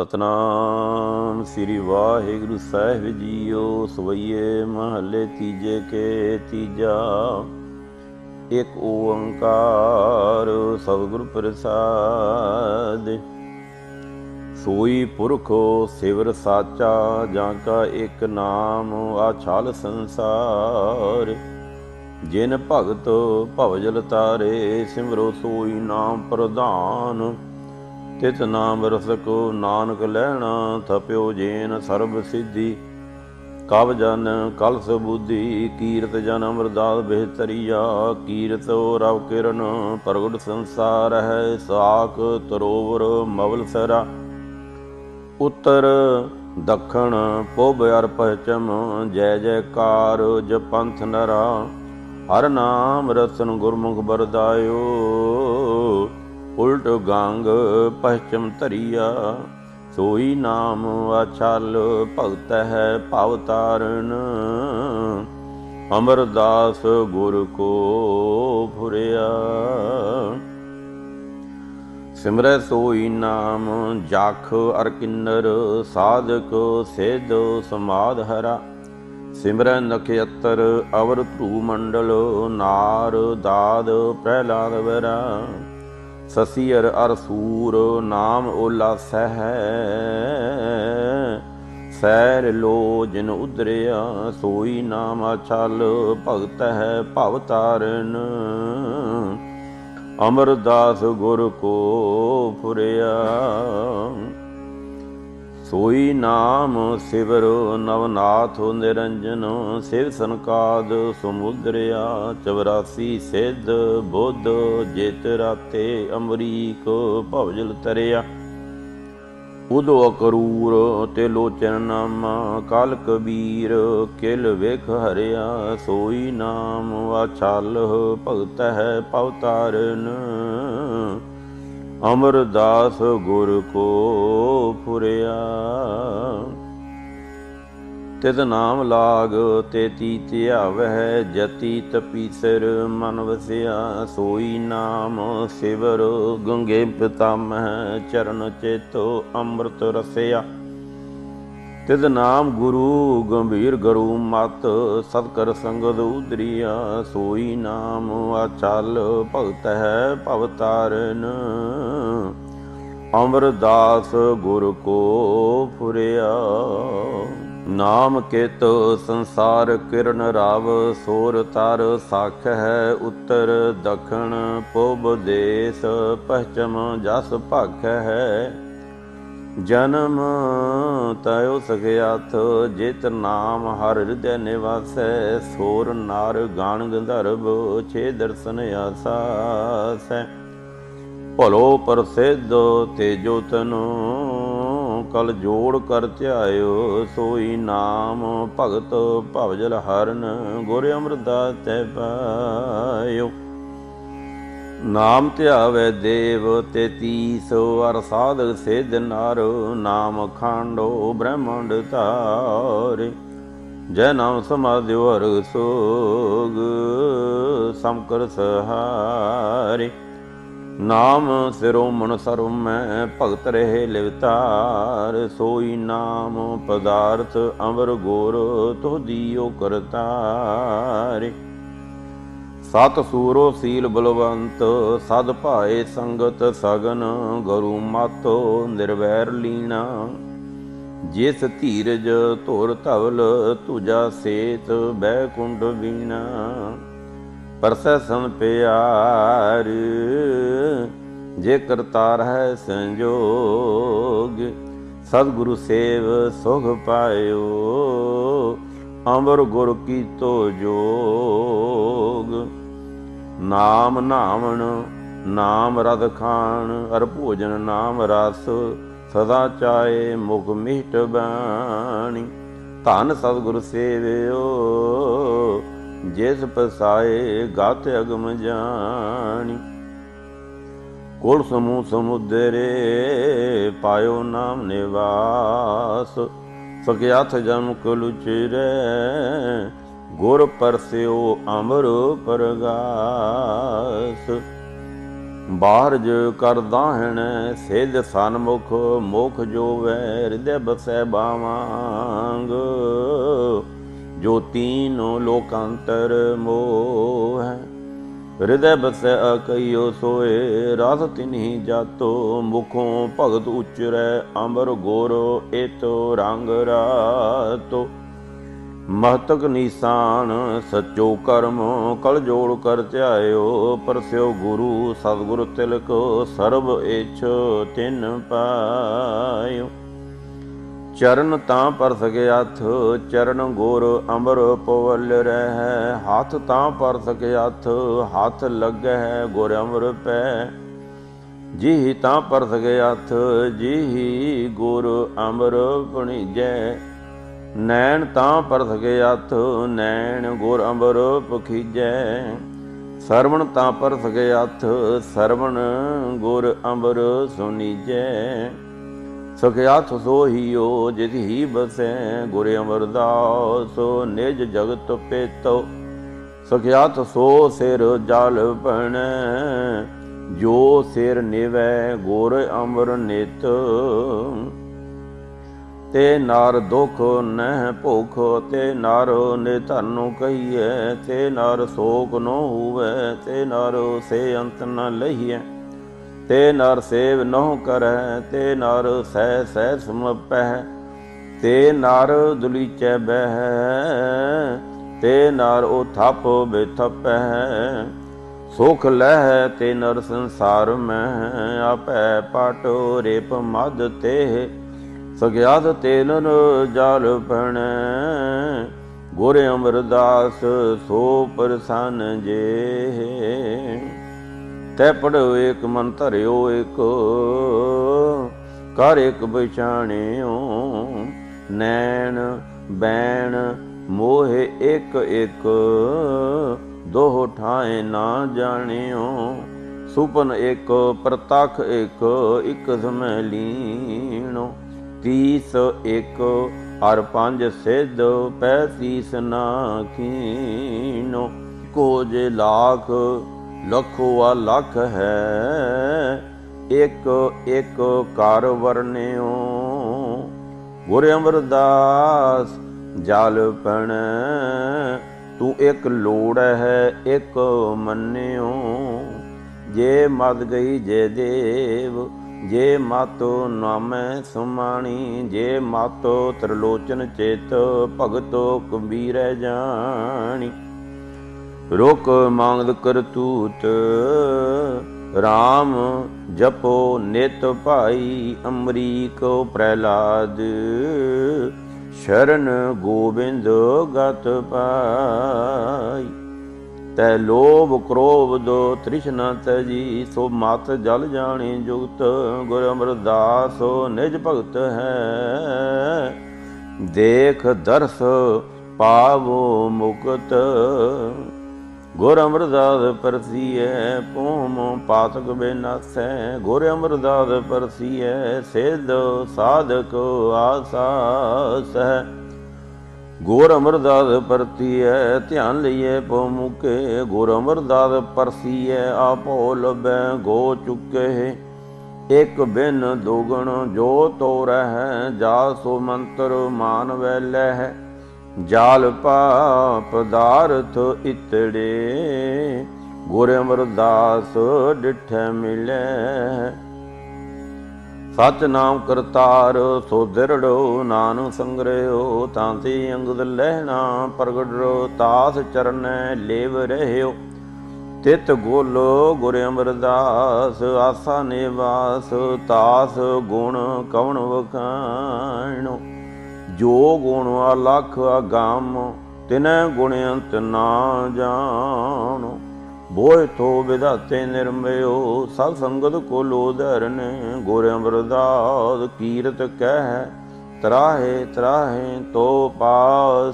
ਸਤਨਾਮ ਸ੍ਰੀ ਵਾਹਿਗੁਰੂ ਸਾਹਿਬ ਜੀਓ, ਸਵਈਏ ਮਹੱਲੇ ਤੀਜੇ ਕੇ ਤੀਜਾ। ਇੱਕ ਓੰਕਾਰ ਸਤਿਗੁਰ ਪ੍ਰਸਾਦ। ਸੋਈ ਪੁਰਖੋ ਸਿਵਰ ਸਾਚਾ, ਜਾਂ ਕਾ ਇੱਕ ਨਾਮ ਆਛਾਲ ਸੰਸਾਰ। ਜਿਨ ਭਗਤ ਭਵਜਲ ਤਾਰੇ, ਸਿਮਰੋ ਸੋਈ ਨਾਮ ਪ੍ਰਧਾਨ। ਤਿਤ ਨਾਮ ਰਸਕੋ ਨਾਨਕ ਲੈਣਾ, ਥਪਿਓ ਜੇਨ ਸਰਬ ਸਿੱਧੀ। ਕਬ ਜਨ ਕਲ ਸਬੁੱਧੀ ਕੀਰਤ ਜਨ ਅਮਰਦਾਸ ਬਿਹਤਰੀਆ। ਕੀਰਤ ਰਵ ਕਿਰਨ, ਪ੍ਰਗਟ ਸੰਸਾਰ ਹੈ ਸਾਖ, ਤਰੋਵਰ ਮਵਲ ਸਰਾ। ਉੱਤਰ ਦੱਖਣ, ਪੋਬ ਅਰ ਪਹਚਮ ਜੈ ਜੈਕਾਰ ਜਪੰਥ ਨਰਾ। ਹਰ ਨਾਮ ਰਸਨ ਗੁਰਮੁਖ ਬਰਦਾਇਓ ਉਲਟ ਗੰਗ ਪਹਚਮ ਧਰਿਆ। ਸੋਈ ਨਾਮ ਆਛਲ ਭਗਤ ਹੈ ਭਵ ਤਾਰਨ। ਅਮਰਦਾਸ ਗੁਰ ਕੋ ਫੁਰਿਆ ਸਿਮਰੈ ਸੋਈ ਨਾਮ ਜਾਖ ਅਰ ਕਿੰਨਰ, ਸਾਧਕ ਸਿਧ ਸਮਾਦ ਹਰਾ। ਸਿਮਰੈ ਨਖਯਤਰ ਅਵਰ ਧੂ ਮੰਡਲ, ਨਾਰ ਦਾਦ ਪ੍ਰਹਿਲਾਦ ਵਰਾ। ਸਸੀਰ ਅਰ ਸੂਰ ਨਾਮ ਓਲਾ ਸਹਿ। ਸੈਰ ਲੋ ਜਿਨ ਉਦਰਿਆ ਸੋਈ ਨਾਮ ਅਛਲ ਭਗਤ ਹੈ ਭਵ ਤਾਰਨ। ਅਮਰਦਾਸ ਗੁਰ ਕੋ ਫੁਰਿਆ। ਸੋਈ ਨਾਮ ਸਿਵਰ ਨਵਨਾਥ ਨਿਰੰਜਨ ਸਿਵ ਸੰਕਾਦ ਸਮੁਦਰਿਆ 84 ਸਿੱਧ ਬੁੱਧ ਜਿਤ ਰਾਤੇ ਅਮਰੀਕ ਭਵਜਲ ਤਰਿਆ। ਉਦੋ ਅਕਰੂਰ ਤੇ ਲੋਚਨ ਨਾਮ ਕਾਲ ਕਬੀਰ ਕਿਲ ਵੇਖ ਹਰਿਆ ਸੋਈ ਨਾਮ ਆਛਲ ਭਗਤ ਹੈ ਪਵ ਅਮਰਦਾਸ ਗੁਰ ਕੋ ਫੁਰਿਆ ਤਿਤ ਨਾਮ ਲਾਗ ਤੇਤੀ ਧਿਆਵਹਿ, ਜਤੀ ਤਪੀਸਰ ਮਨ ਵਸਿਆ। ਸੋਈ ਨਾਮ ਸਿਵਰ, ਗੰਗੇ ਪਿਤਾਮਹ, ਚਰਨ ਚੇਤੋ ਅੰਮ੍ਰਿਤ ਰਸਿਆ। ਤਿਤ ਨਾਮ ਗੁਰੂ ਗੰਭੀਰ ਗੁਰੂ ਮਤ, ਸਤਕਰ ਸੰਗਤ ਉਦਰੀਆ, ਸੋਈ ਨਾਮ ਆਚਲ ਭਗਤ ਹੈ ਭਵ ਅਮਰਦਾਸ ਗੁਰ ਕੋ ਫੁਰਿਆ, ਨਾਮ ਕਿਤ ਸੰਸਾਰ ਕਿਰਨ ਰਾਵ, ਸੋਰ ਤਰ ਸਾਖ ਹੈ ਉੱਤਰ ਦਖਣ, ਪੂਬ ਦੇਸ ਪਛਮ ਜਸ ਭਖ ਹੈ। ਜਨਮ ਤਯੋ ਸਗਿਆਥ ਜਿਤ ਨਾਮ ਹਰ ਹਿਰਦੈ ਨਿਵਾਸੈ, ਸੋਰ ਨਾਰ ਗਾਣ ਗੰਧਰਵ ਛੇ ਦਰਸ਼ਨ ਆਸਾਸੈ। ਭਲੋ ਪ੍ਰਸਿੱਧ ਤੇਜੋ ਤਨੋ, ਕਲ ਜੋੜ ਕਰ ਧਿਆਇਓ, ਸੋਈ ਨਾਮ ਭਗਤ ਭਵਜਲ ਹਰਨ, ਗੁਰ ਅਮਰਦਾਸ ਤੈ ਪਾਇਓ। ਨਾਮ ਧਿਆਵੇ ਦੇਵ ਤੇਤੀ ਸੋ ਅਰ ਸਾਧਕ ਸਿਧ ਨਰ, ਨਾਮ ਖਾਂਡੋ ਬ੍ਰਹਮੰਡ ਧਾਰੇ। ਜੈ ਨਾਮ ਸਮਾਧਿਓ ਹਰ ਸੋਗ ਸਮਕਰ ਸਹਾਰੇ। ਨਾਮ ਸਿਰੋ ਮਨ ਸਰਵ ਮੈਂ ਭਗਤ ਰਹੇ ਲਿਵਤਾਰ ਸੋਈ ਨਾਮ ਪਦਾਰਥ ਅਮਰ ਗੋਰ ਤੋਦੀਓ ਕਰਤਾਰੇ ਸਤ ਸੂਰੋ ਸੀਲ ਬਲਵੰਤ, ਸਦ ਭਾਏ ਸੰਗਤ ਸਗਨ, ਗੁਰੂ ਮਾਤੋ ਨਿਰਵੈਰ ਲੀਣਾ। ਜਿਸ ਧੀਰਜ ਧੁਰ ਧਵਲ ਤੁਜਾ ਸੇਤ ਬੈਕੁੰਡ ਵੀਣਾ। ਪਰਸੈ ਸੰ ਪਿਆਰ, ਜੇ ਕਰਤਾਰ ਹੈ ਸੰਜੋਗ, ਸਤਿਗੁਰੂ ਸੇਵ ਸੁਖ ਪਾਇਓ ਅਮਰ ਗੁਰ ਕੀ ਤੋ ਜੋਗ। ਨਾਮ ਨਾਵਣ, ਨਾਮ ਰਦ ਖਾਣ, ਅਰ ਭੋਜਨ ਨਾਮ ਰਸ, ਸਦਾ ਚਾਏ ਮੁਖ ਮਿਹਟ ਬਾਣੀ। ਧੰਨ ਸਤਿਗੁਰ ਸੇਵਿਓ, ਜਿਸ ਪਸਾਏ ਗਾਤ ਅਗਮ ਜਾਣੀ। ਕੋਲ ਸਮੂਹ ਸਮੁਦਰੇ ਪਾਇਓ ਨਾਮ ਨਿਵਾਸ ਸਕਿਆਥ ਜਨਮ ਕਲੁਚਰੇ ਗੁਰ ਪਰਸਿਓ ਅਮਰ ਪਰਗਾਸ। ਬਾਹਰਜ ਕਰਦਾਹਣ ਸਿਧ ਸਨਮੁਖ, ਮੁਖ ਜੋ ਵੈ ਹਿਰਦੈ ਬਸੈ ਬਾਵਾਂਗ ਜੋ ਤੀਨੋ ਲੋਕਾਂਤਰ ਮੋਹ ਹੈ, ਹਿਰਦੈ ਬਸੈ ਅਕਈਓ ਸੋਏ, ਰਸ ਤਿਨਹੀ ਜਾਤੋ ਮੁਖੋਂ ਭਗਤ ਉਚਰੈ, ਅੰਬਰ ਗੋਰੋ ਏਤੋ ਰੰਗ ਰਾਤੋ। ਮਹਤਕ ਨੀਸਾਨ, ਸਚੋ ਕਰਮ ਕਲ ਜੋੜ ਕਰ ਧਿਆਇਓ, ਪਰਸਿਓ ਗੁਰੂ, ਸਤਿਗੁਰ ਤਿਲਕ, ਸਰਬ ਇਛ ਤਿਨ ਪਾਇਓ। ਚਰਨ ਤਾਂ ਪਰ ਸਕੇ ਹੱਥ ਚਰਨ ਗੋਰ ਅਮਰ ਪਵਲ ਰਹਿ। ਹੱਥ ਤਾਂ ਪਰਸ ਸਕੇ ਹੱਥ ਹੱਥ ਲੱਗੈ ਗੁਰ ਅਮਰ ਪੈ। ਜੀ ਤਾਂ ਪਰਸ ਸਕੇ ਹੱਥ ਜੀ ਗੁਰ ਅੰਬਰ ਪਣੀਜੈ ਨੈਣ ਤਾਂ ਪਰ ਸਕੇ ਹੱਥ ਨੈਣ ਗੁਰ ਅੰਬਰ ਪਖੀਜੈ ਸਰਵਣ ਤਾਂ ਪਰ ਸਕੇ ਹੱਥ ਸਰਵਣ ਗੁਰ ਅੰਬਰ ਸੁਨੀਜੈ। ਸਖਿਆਥ ਸੋਹੀਓ, ਜਿਤ ਹੀ ਬਸੈ, ਗੁਰ ਅਮਰਦਾਸ ਨਿਜ ਜਗਤ ਪੇਤੋ। ਸਖਿਆਥ ਸੋ ਸਿਰ ਜਲ ਪਣ ਜੋ ਸਿਰ ਨਿਵੈ, ਗੁਰ ਅਮਰ ਨਿਤ। ਤੇ ਨਰ ਦੁਖ ਨਹਿ ਭੁਖ, ਤੇ ਨਰ ਨਿਧਨ ਕਹੀਐ, ਤੇ ਨਰ ਸੋਕ ਨ ਹੋਵੇ, ਤੇ ਨਰ ਸੇ ਅੰਤ ਨ ਲਹੀਐ ਤੇ ਨਰ ਸੇਵ ਨਹੁ ਕਰੈ, ਤੇ ਨਰ ਸਹਿ ਸਹਿ ਸਮਪੈ ਤੇ ਨਰ ਦੁਲੀਚੈ ਬਹਿ, ਤੇ ਨਰ ਉਥਪ ਬਿਥਪੈ, ਸੁਖ ਲਹਿ ਤੇ ਨਰ ਸੰਸਾਰ ਮੈਂ ਆਪੈ ਪਾਟੋ ਰੇਪ ਮਦ ਤੇ ਸਗਿਆਦ ਤੇਲਨ ਜਾਲ ਪਣ ਗੁਰ ਅਮਰਦਾਸ ਸੋ ਪ੍ਰਸੰਨ ਜੇ। ਤੈ ਪੜੋ ਏਕ ਮਨ ਧਰਿਓ ਏਕ ਕਰ ਏਕ ਪਛਾਣਿਓ ਨੈਣ ਬੈਣ ਮੋਹਿ ਇੱਕ ਇੱਕ ਦੋਹ ਠਾਏ ਨਾ ਜਾਣਿਓ। ਸੁਪਨ ਇੱਕ ਪ੍ਰਤਖ ਇੱਕ ਇੱਕ ਸਮੈ ਲੀਣੋ ਤੀਸ ਇੱਕ ਹਰ ਪੰਜ ਸਿੱਧ ਪੈਤੀਸ ਨਾ ਕੀਨੋ ਕੋ ਜੇ ਲਾਖ ਲਖੋ ਲੱਖ ਹੈ। ਇੱਕ ਇੱਕ ਕਰ ਵਰਨਿਓ ਗੁਰ ਅਮਰਦਾਸ ਜਲ ਪਣ। ਤੂੰ ਇੱਕ ਲੋੜ ਹੈ, ਇੱਕ ਮੰਨਿਓ, ਜੇ ਮਦ ਗਈ ਜੇ ਦੇਵ ਜੇ ਮਾਤੋ ਨਾਮੈ ਸੁਮਾਣੀ, ਜੇ ਮਾਤੋ ਤ੍ਰਿਲੋਚਨ ਚੇਤ ਭਗਤੋ ਕਬੀਰੈ ਜਾਣੀ। ਰੋਕ ਮੰਗਦ ਕਰਤੂਤ RAM ਜਪੋ ਨਿਤ ਭਾਈ ਅਮਰੀਕ ਪ੍ਰਹਿਲਾਦ। ਸ਼ਰਨ ਗੋਬਿੰਦ ਗਤ ਪਾਈ। ਤੈ ਲੋਭ ਕ੍ਰੋਧ ਤ੍ਰਿਸ਼ਨਾ ਤਜੀ ਸੋ ਮਤ ਜਲ ਜਾਣੇ ਜੁਗਤ, ਗੁਰ ਅਮਰਦਾਸ ਨਿਜ ਭਗਤ ਹੈ। ਦੇਖ ਦਰਸ ਪਾਵੋ ਮੁਕਤ, ਗੁਰ ਅਮਰਦਾਸ ਪਰਸੀਐ ਪੂਮ ਪਾਤਕ ਬੇਨਾਸੈ, ਗੁਰ ਅਮਰਦਾਸ ਪਰਸੀਐ, ਸਿਧ ਸਾਧਕ ਆਸਾਸ ਹੈ। ਗੁਰ ਅਮਰਦਾਸ ਪਰਤੀਐ, ਧਿਆਨ ਲਈਏ ਪਉ ਮੁਕੇ। ਗੁਰ ਅਮਰਦਾਸ ਪਰਸੀਐ, ਆਪੋ ਲਬੈ ਗੋ ਚੁੱਕੇ। ਇਕ ਬਿਨ ਦੋਗਣ ਜੋ ਤੋ ਰਹਿ, ਜਾ ਸੋ ਮੰਤਰ ਮਾਨ ਵੈਲੈ। ਹੈ ਜਾਲ ਪਾ ਪਦਾਰਥ ਇਤੜੇ, ਗੁਰ ਅਮਰਦਾਸ ਡਿਠੈ ਮਿਲੈ। ਸਚ ਨਾਮ ਕਰਤਾਰ, ਸੋ ਦਿਰੜੋ ਨਾਨਕ ਸੰਗਰਿਓ, ਤਾਂ ਅੰਗਦ ਲਹਿਣਾ ਪ੍ਰਗਟੋ ਤਾਸ ਚਰਨੈ ਲੇਵ ਰਹਿਓ। ਤਿਤ ਗੋਲੋ ਗੁਰ ਅਮਰਦਾਸ, ਆਸਾ ਨਿਵਾਸ, ਤਾਸ ਗੁਣ ਕਵਣ ਵਖਾਣੋ। ਜੋ ਗੁਣ ਅਲਖ ਅਗੰਮ ਤਿਨੈ ਗੁਣ ਅੰਤ ਨਾ ਜਾਣੋ। ਬੋਇ ਤੋ ਵਿਦਾਤੇ ਨਿਰਮਿਓ, ਸਭ ਸੰਗਤ ਕੋ ਲੋ ਗੁਰ ਅਮਰਦਾਸ ਕੀਰਤ ਕਹਿ, ਤਰਾਹੇ ਤਰਾਹੇ ਤੋ ਪਾ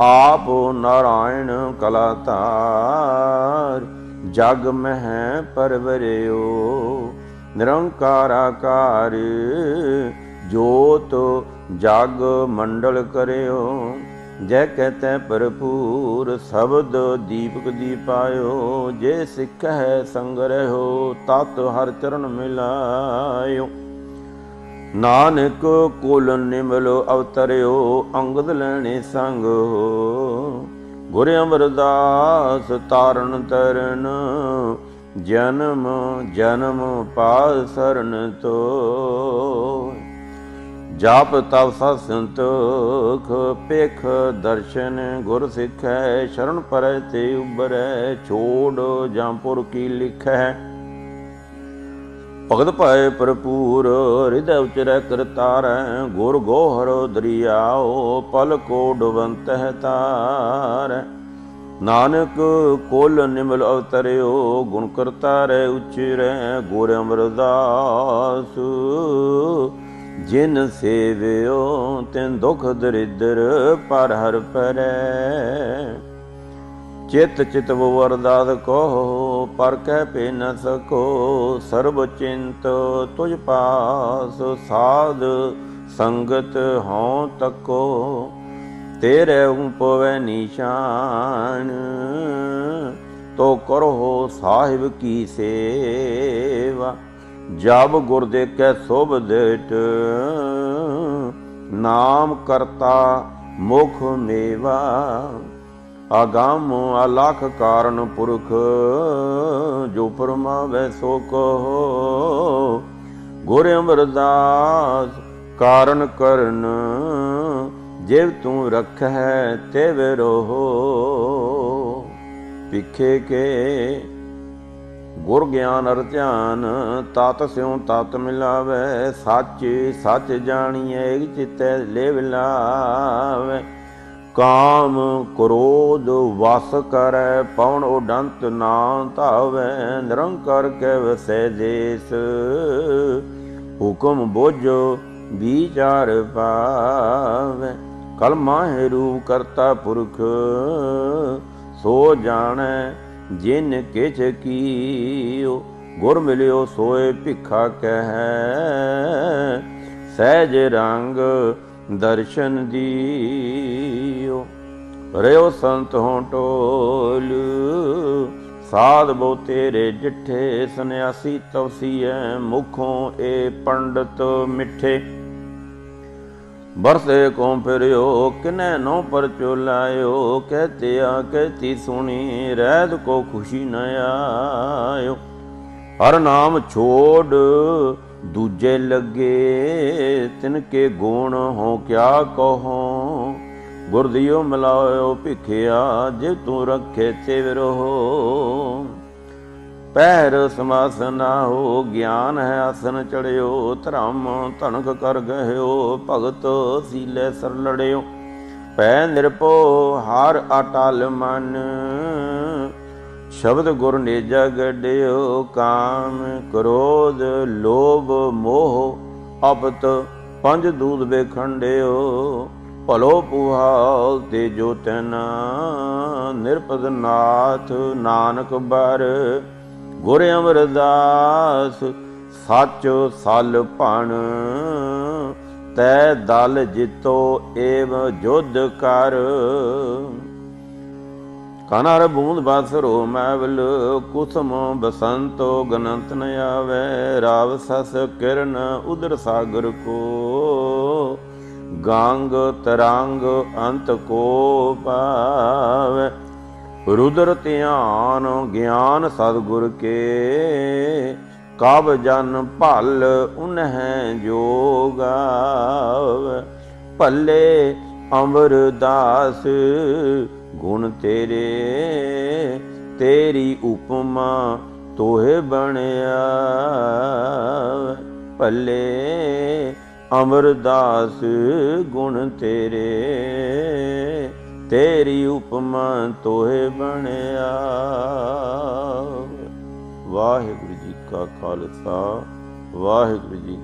ਆਪ ਨਾਰਾਇਣ ਕਲਾਤਾਰ ਜਗ ਮਹਿ ਪਰਵਰਿਓ, ਨਿਰੰਕਾਰ ਆਕਾਰ, ਜੋਤ ਜਗ ਮੰਡਲ ਕਰਿਓ। ਜੈ ਕਹਤੈ ਭਰਪੂਰ, ਸ਼ਬਦ ਦੀਪਕ ਦੀਪਾਇਓ ਜੇ ਸਿੱਖ ਹੈ ਸੰਗ ਰਹਿਓ, ਤਤ ਹਰ ਚਰਨ ਮਿਲਾਇਓ। ਨਾਨਕ ਕੁਲ ਨਿਮਲੋ ਅਵਤਰਿਓ, ਅੰਗਦ ਲੈਣੇ ਸੰਗ ਗੁਰ ਅਮਰਦਾਸ ਤਾਰਨ ਤਰਨ, ਜਨਮ ਜਨਮ ਪਾਲ ਸਰਨ ਤੋ। ਜਾਪ ਤਪ ਸਤ ਸੰਤੋਖ ਪੇਖ ਦਰਸ਼ਨ ਗੁਰ ਸਿੱਖੈ, ਸ਼ਰਨ ਪਰੈ ਤੇ ਉਬਰੈ ਛੋੜ ਜੰਪੁਰ ਕੀ ਲਿਖੈ। ਭਗਤ ਭਾਏ ਭਰਪੂਰ, ਹਿਰਦੈ ਉਚਰੈ ਕਰਤਾਰੈ ਗੁਰ ਗੋਹਰ ਦਰਿਆਓ, ਪਲ ਕੋ ਡੁਬੰਤ ਤਾਰੈ। ਨਾਨਕ ਕੋਲ ਨਿਮਲ ਅਵਤਰਿਓ, ਗੁਣ ਕਰਤਾਰੈ ਰਹਿ ਉਚਰੈ ਗੁਰ ਅਮਰਦਾਸ ਜਿਨ ਸੇਵਿਓ ਤੈਨ ਦੁਖ ਦਰਿਦਰ ਪਰ ਹਰ ਪਰੈ। ਚਿਤ ਚਿਤ ਵਰਦਾਦ ਕੋ ਪਰ ਕਹਿ ਪੇ ਨ ਸਕੋ। ਸਰਬ ਚਿੰਤ ਤੁਝ ਪਾਸ, ਸਾਧ ਸੰਗਤ ਹਉ ਤਕੋ। ਤੇਰੇ ਉਪਵੈ ਨਿਸ਼ਾਨ, ਤੋ ਕਰੋ ਸਾਹਿਬ ਕੀ ਸੇਵਾ। ਜਬ ਗੁਰ ਦੇ ਸੋਭ ਦੇਟ, ਨਾਮ ਕਰਤਾ ਮੁਖ ਮੇਵਾ। ਆਗਮ ਅਲਖ ਕਾਰਨ ਪੁਰਖ, ਜੋ ਪਰਮਾਵੈ ਸੋ ਕਹੋ ਗੁਰ ਅਮਰਦਾਸ ਕਾਰਨ ਕਰਨ, ਜਿਵ ਤੂੰ ਰਖੈ ਤੇ ਰੋਹੋ। ਪਿਖੇ ਕੇ ਗੁਰ ਗਿਆਨ ਅਰ ਧਿਆਨ, ਤਤ ਸਿਉ ਤਤ ਮਿਲਾਵੇ, ਸੱਚ ਸੱਚ ਜਾਣੀਐ ਚਿਤੈ ਲੈ ਵਿਲਾਵੇ ਕਾਮ ਕ੍ਰੋਧ ਵਸ ਕਰੈ, ਪਵਨ ਉਡੰਤ ਨਾ ਧਾਵੈ, ਨਿਰੰਕਾਰ ਕੈ ਵਸੈ ਦੇਸ। ਹੁਕਮ ਬੋਝੋ ਵਿਚਾਰ ਪਾਵੈ, ਕਲਮਾ ਹੈ ਰੂਪ ਕਰਤਾ ਪੁਰਖ, ਸੋ ਜਾਣੈ ਜਿਨ ਕਿਛ ਕੀਓ, ਗੁਰ ਮਿਲਿਓ ਸੋਏ ਭਿਖਾ ਕਹਿ। ਸਹਿਜ ਰੰਗ ਦਰਸ਼ਨ ਦੀਓ, ਰਿਓ ਸੰਤ ਹੋਂ ਟੋਲ ਸਾਧ ਬੋ ਤੇਰੇ ਜਿੱਠੇ ਸੰਿਆਸੀ ਤਵਸੀਐ ਮੁਖੋਂ ਏ ਪੰਡਤ ਮਿੱਠੇ। ਬਰਸੇ ਕੋ ਫਿਰਿਓ, ਕਿਨੈ ਨੋ ਪਰਚੋ ਲਾਇਓ ਕਹਤੇ ਆ ਕਹਤੀ ਸੁਣੀ, ਰਹਿਤ ਕੋ ਖੁਸ਼ੀ ਨ ਆਇਓ। ਹਰ ਨਾਮ ਛੋੜ ਦੂਜੇ ਲੱਗੇ, ਤਿਨ ਕੇ ਗੁਣ ਹੋ ਕਿਆ ਕਹੋ। ਗੁਰਦਿਓ ਮਿਲਾਇਓ ਭਿਖਿਆ, ਜੇ ਤੂੰ ਰੱਖੇ ਤੇ ਵਿਰੋ ਪਹਿਰ ਸਮਾਸਨਾ ਹੋ ਗਿਆਨ ਹੈ ਆਸਨ ਚੜਿਓ, ਧਰਮ ਧਨਕ ਕਰ ਗਹਿਓ, ਭਗਤ ਸੀਲੇ ਸਰ ਲੜਿਓ। ਪੈ ਨਿਰਪੋ ਹਰ ਅਟਲ ਮਨ। ਸ਼ਬਦ ਗੁਰ ਨੇਜਾ ਗੱਡਿਓ, ਕਾਮ ਕ੍ਰੋਧ ਲੋਭ ਮੋਹ। ਅਪਤ ਪੰਜ ਦੂਦ ਬੇਖੰਡਿਓ ਭਲੋ ਪੁਹਾਲ ਤੇ ਜੋ ਤੈਨ। ਨਿਰਪਦ ਨਾਥ ਨਾਨਕ ਬਰ। ਗੁਰ ਅਮਰਦਾਸ, ਸੱਚ ਸਲ ਭਣ। ਤੈ ਦਲ ਜਿਤੋ ਏਵ ਜੁਧ ਕਰ। ਕਨਰ ਬੂੰਦ ਬਾਸਰੋ ਮੈਵਲ, ਕੁਸਮ ਬਸੰਤੋ ਗਨੰਤ ਨ ਆਵੇ। ਰਾਵ ਸਸ ਕਿਰਨ ਉਦਰ ਸਾਗਰ ਕੋ। ਗਾਂਗ ਤਰੰਗ ਅੰਤ ਕੋ ਪਾਵੇ। ਰੁਦਰ ਧਿਆਨ ਗਿਆਨ ਸਤਗੁਰ ਕੇ, ਕਬ ਜਨ ਭਲ ਉਨਹਿ ਜੋਗਾ ਭੱਲੇ ਅਮਰਦਾਸ ਗੁਣ ਤੇਰੇ, ਤੇਰੀ ਉਪਮਾ ਤੋਹੇ ਬਣਿਆ ਭੱਲੇ ਅਮਰਦਾਸ ਗੁਣ ਤੇਰੇ ਤੇਰੀ ਉਪਮਾ ਤੋਹੇ ਬਣਿਆ। ਵਾਹਿਗੁਰੂ ਜੀ ਕਾ ਖਾਲਸਾ ਵਾਹਿਗੁਰੂ ਜੀ